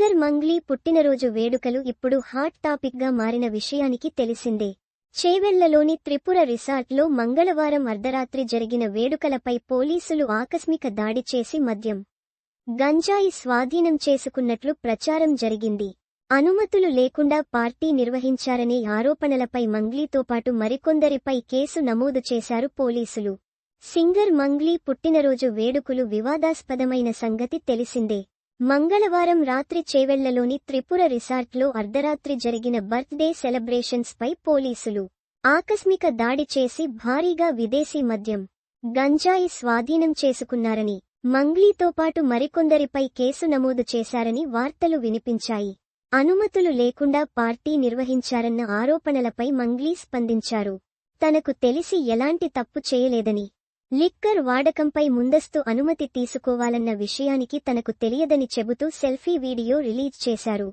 Singer Mangli పుట్టినరోజు వేడుకలు ఇప్పుడు హాట్ టాపిక్గా మారిన విషయానికి తెలిసిందే. చేవెళ్ళలోని త్రిపుర రిసార్ట్లో మంగళవారం అర్ధరాత్రి జరిగిన వేడుకలపై పోలీసులు ఆకస్మిక దాడి చేసి మద్యం గంజాయి స్వాధీనం చేసుకున్నట్లు ప్రచారం జరిగింది. అనుమతులు లేకుండా పార్టీ నిర్వహించారనే ఆరోపణలపై మంగ్లీతో పాటు మరికొందరిపై కేసు నమోదు చేశారు పోలీసులు. సింగర్ మంగ్లీ పుట్టినరోజు వేడుకలు వివాదాస్పదమైన సంగతి తెలిసిందే. మంగళవారం రాత్రి చేవెళ్ళలోని త్రిపుర రిసార్ట్లో అర్ధరాత్రి జరిగిన బర్త్డే సెలబ్రేషన్స్ పై పోలీసులు ఆకస్మిక దాడి చేసి భారీగా విదేశీ మద్యం గంజాయి స్వాధీనం చేసుకున్నారని మంగ్లీతో పాటు మరికొందరిపై కేసు నమోదు చేశారని వార్తలు వినిపించాయి. అనుమతులు లేకుండా పార్టీ నిర్వహించారన్న ఆరోపణలపై మంగ్లీ స్పందించారు. తనకు తెలిసి ఎలాంటి తప్పు చేయలేదని లిక్కర్ వాడకంపై ముందస్తు అనుమతి తీసుకోవాలన్న విషయానికి తనకు తెలియదని చెబుతూ సెల్ఫీ వీడియో రిలీజ్ చేశారు.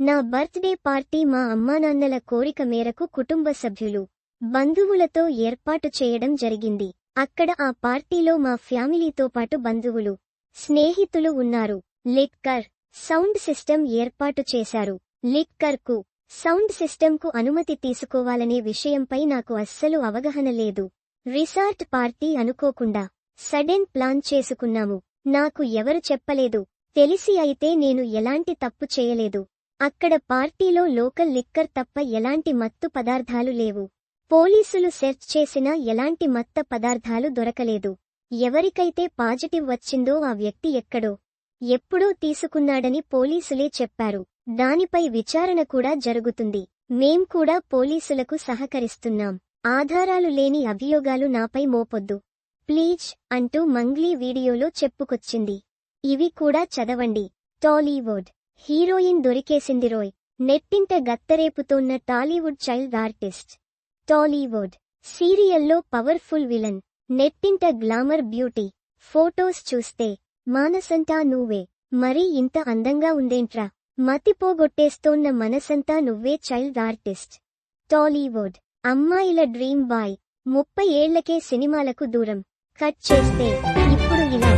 నా బర్త్డే పార్టీ మా అమ్మానాన్నల కోరిక మేరకు కుటుంబ సభ్యులు బంధువులతో ఏర్పాటు చేయడం జరిగింది. అక్కడ ఆ పార్టీలో మా ఫ్యామిలీతో పాటు బంధువులు స్నేహితులు ఉన్నారు. లిక్కర్ సౌండ్ సిస్టమ్ ఏర్పాటు చేశారు. లిక్కర్కు సౌండ్ సిస్టంకు అనుమతి తీసుకోవాలనే విషయంపై నాకు అస్సలు అవగాహన లేదు. రిసార్ట్ పార్టీ అనుకోకుండా సడెన్ ప్లాన్ చేసుకున్నాము. నాకు ఎవరు చెప్పలేదు. తెలిసి అయితే నేను ఎలాంటి తప్పు చేయలేదు. అక్కడ పార్టీలో లోకల్ లిక్కర్ తప్ప ఎలాంటి మత్తు పదార్థాలు లేవు. పోలీసులు సెర్చ్ చేసినా ఎలాంటి మత్త పదార్థాలు దొరకలేదు. ఎవరికైతే పాజిటివ్ వచ్చిందో ఆ వ్యక్తి ఎక్కడో ఎప్పుడో తీసుకున్నాడని పోలీసులే చెప్పారు. దానిపై విచారణ కూడా జరుగుతుంది. మేం కూడా పోలీసులకు సహకరిస్తున్నాం. ఆధారాలు లేని అభియోగాలు నాపై మోపొద్దు. ప్లీజ్ అంటూ మంగ్లీ వీడియోలో చెప్పుకొచ్చింది. ఇవి కూడా చదవండి. టాలీవుడ్ హీరోయిన్ దొరికేసింది రోయ్. నెట్టింట గత్తరేపుతోన్న టాలీవుడ్ చైల్డ్ ఆర్టిస్ట్. టాలీవుడ్ సీరియల్లో పవర్ఫుల్ విలన్. నెట్టింట గ్లామర్ బ్యూటీ. ఫోటోస్ చూస్తే మానసంతా నువ్వే. మరీ ఇంత అందంగా ఉందేంట్రా? మతిపోగొట్టేస్తోన్న మనసంతా నువ్వే చైల్డ్ ఆర్టిస్ట్. టాలీవుడ్ అమ్మాయిల డ్రీమ్ బాయ్. ముప్పై ఏళ్ళకే సినిమాలకు దూరం. కట్ చేస్తే ఇప్పుడు ఇలా